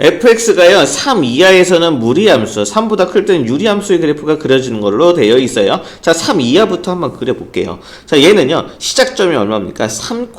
fx가요 3 이하에서는 무리함수 3보다 클 때는 유리함수의 그래프가 그려지는 걸로 되어 있어요. 자3 이하부터 한번 그려볼게요. 자 얘는요 시작점이 얼마입니까? 3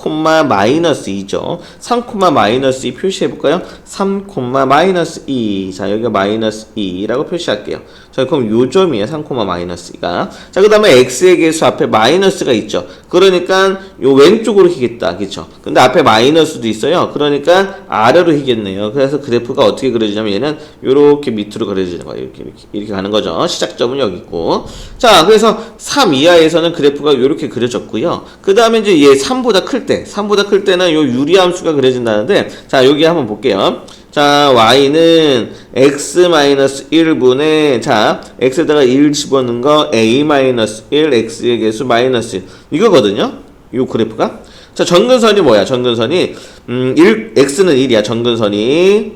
마이너스 2죠. 3 마이너스 2 표시해볼까요? 3 마이너스 2자 여기가 마이너스 2라고 표시할게요. 자 그럼 요점이에요 3 마이너스 2가. 자그 다음에 x의 개수 앞에 마이너스가 있죠 그러니까 요 왼쪽으로 희겠다. 그쵸? 근데 앞에 마이너스도 있어요. 그러니까 아래로 희겠네요. 그래서 그래프가 어떻게 그려지냐면 얘는 요렇게 밑으로 그려지는 거예요. 이렇게 이렇게 이렇게 가는 거죠. 시작점은 여기 있고. 자 그래서 3 이하에서는 그래프가 요렇게 그려졌고요. 그 다음에 이제 얘 3보다 클 때 3보다 클 때는 요 유리함수가 그려진다는데 자 여기 한번 볼게요 자, y는 x-1분의 자, x에다가 1 집어넣은 거 a-1, x의 개수 마이너스 1. 이거거든요. 이 그래프가. 자, 정근선이 뭐야? 정근선이 음, 1 x는 1이야. 정근선이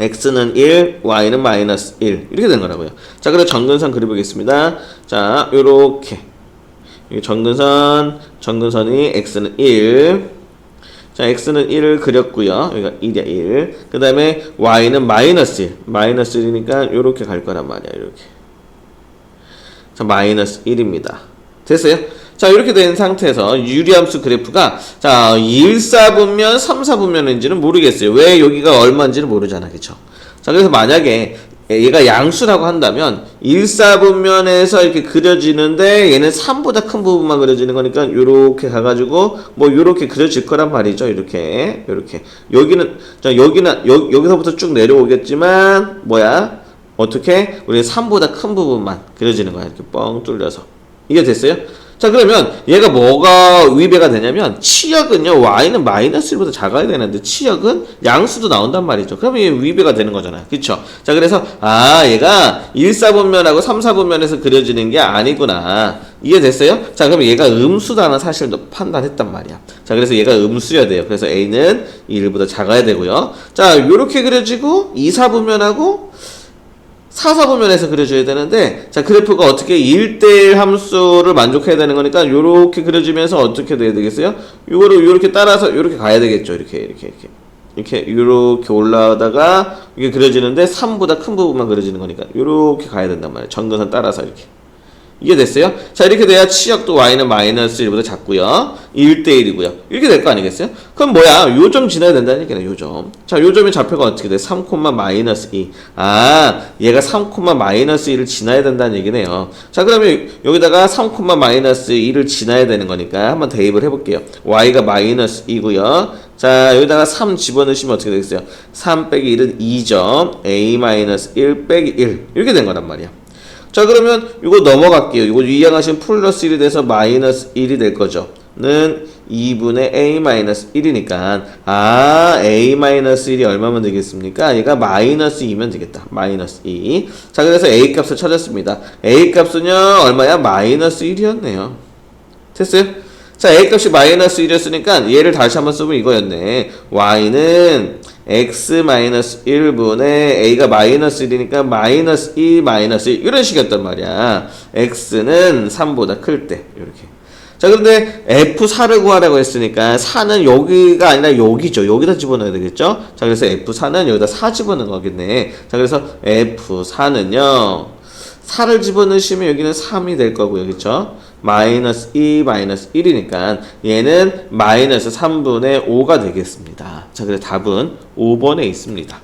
x는 1, y는 마이너스 1. 이렇게 된 거라고요. 자, 그래서 정근선 그려보겠습니다. 자, 요렇게. 이 정근선, 정근선이 x는 1, 자, x는 1을 그렸고요. 여기가 1이야, 1. 그 다음에 y는 마이너스 1. 마이너스 1이니까 이렇게 갈 거란 말이야, 이렇게. 자, 마이너스 1입니다. 됐어요? 자, 이렇게 된 상태에서 유리함수 그래프가 자, 1, 4분면, 3, 4분면인지는 모르겠어요. 왜 여기가 얼마인지는 모르잖아, 그쵸? 자, 그래서 만약에 얘가 양수라고 한다면 1, 4분면에서 이렇게 그려지는데 얘는 3보다 큰 부분만 그려지는 거니까 요렇게 가가지고 뭐 요렇게 그려질 거란 말이죠. 이렇게 요렇게. 여기는 자 여기는 여, 여기서부터 쭉 내려오겠지만 뭐야? 어떻게? 우리 3보다 큰 부분만 그려지는 거야. 이렇게 뻥 뚫려서. 이게 됐어요? 자 그러면 얘가 뭐가 위배가 되냐면 치역은요 y는 마이너스 1보다 작아야 되는데 치역은 양수도 나온단 말이죠. 그러면 얘 위배가 되는 거잖아요. 그쵸? 자 그래서 아 얘가 1, 4분면하고 3, 4분면에서 그려지는 게 아니구나. 이해됐어요? 자 그럼 얘가 음수다는 사실도 판단했단 말이야. 자 그래서 얘가 음수여야 돼요. 그래서 a는 1보다 작아야 되고요. 자 요렇게 그려지고 2, 4분면하고 4, 4분면에서 그려줘야 되는데 자 그래프가 어떻게 1대1 함수를 만족해야 되는 거니까 요렇게 그려지면서 어떻게 돼야 되겠어요? 요거를 요렇게 따라서 요렇게 가야 되겠죠. 이렇게 이렇게 이렇게. 이렇게 요렇게 올라오다가 이게 그려지는데 3보다 큰 부분만 그려지는 거니까 요렇게 가야 된단 말이에요. 전근선 따라서 이렇게 이해됐어요? 자 이렇게 돼야 치역도 y는 마이너스 1보다 작고요. 1대1이고요. 이렇게 될 거 아니겠어요? 그럼 뭐야? 요점 지나야 된다는 얘기네 요점. 자 요점의 좌표가 어떻게 돼? 3, 마이너스 2 아 얘가 3, 마이너스 2를 지나야 된다는 얘기네요. 자 그러면 여기다가 3, 마이너스 2를 지나야 되는 거니까 한번 대입을 해볼게요. y가 마이너스 2고요. 자 여기다가 3 집어넣으시면 어떻게 되겠어요? 3 빼기 1은 2점 a 마이너스 1 빼기 1 이렇게 된 거란 말이야 자 그러면 이거 넘어갈게요. 이거 이항하시면 플러스 1이 돼서 마이너스 1이 될 거죠. 는 2분의 a 마이너스 1이니까 아 a 마이너스 1이 얼마면 되겠습니까? 얘가 마이너스 2면 되겠다. 마이너스 2. 자 그래서 a 값을 찾았습니다. a 값은요 얼마야? 마이너스 1이었네요. 됐어요? 자 a 값이 마이너스 1이었으니까 얘를 다시 한번 쓰면 이거였네. y는 x-1분의 a가 마이너스 1이니까 마이너스 2 마이너스 1 이런 식이었단 말이야. x는 3보다 클 때 이렇게. 자 그런데 F4를 구하라고 했으니까 4는 여기가 아니라 여기죠. 여기다 집어넣어야 되겠죠. 자 그래서 F4는 여기다 4 집어넣은 거겠네. 자 그래서 F4는요. 4를 집어넣으시면 여기는 3이 될 거고요. 그쵸? 마이너스 2 마이너스 1이니까 얘는 마이너스 3분의 5가 되겠습니다. 자, 그래서 답은 5번에 있습니다.